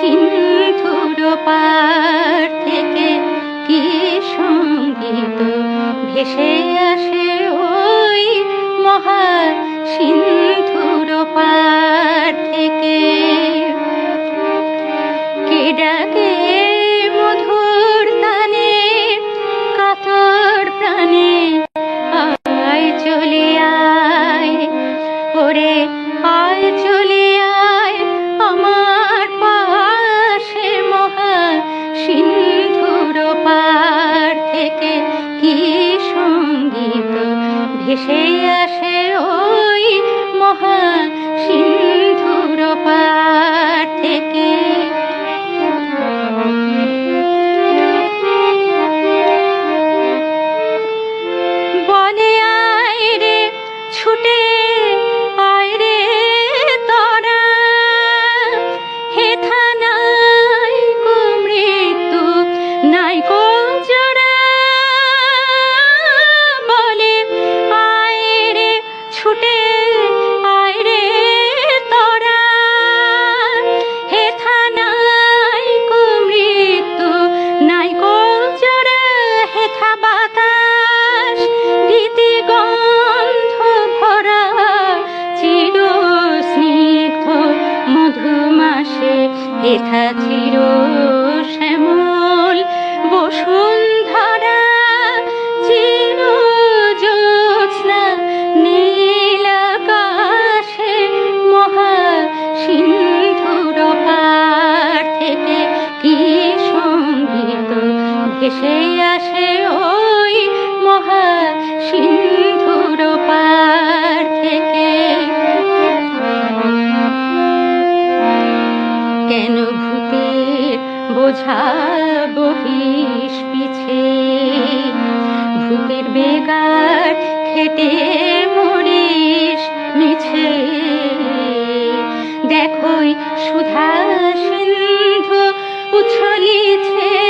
সিন্ধুর পার থেকে কি সংগীত ভেসে আসে ওই মহা সিন্ধুর পার থেকে? কে মধুর তানে, কাতর প্রাণে আয় চলে আয় ওরে আয় চলে 谁呀？ভেসে আসে ওই মহা সিন্ধুর পার থেকে। কেন ভূতের বোঝা বহিস পিছে? ভূতের বেগার খেতে মরিস মিছে দেখোই সুধা সিন্ধু উছলিছে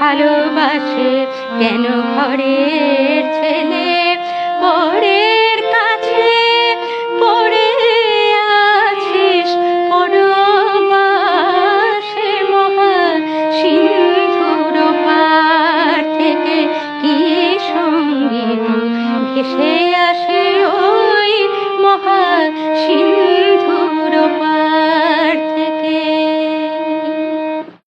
ভালোবাসে কেন ঘরের ছেলে? পরের কাজ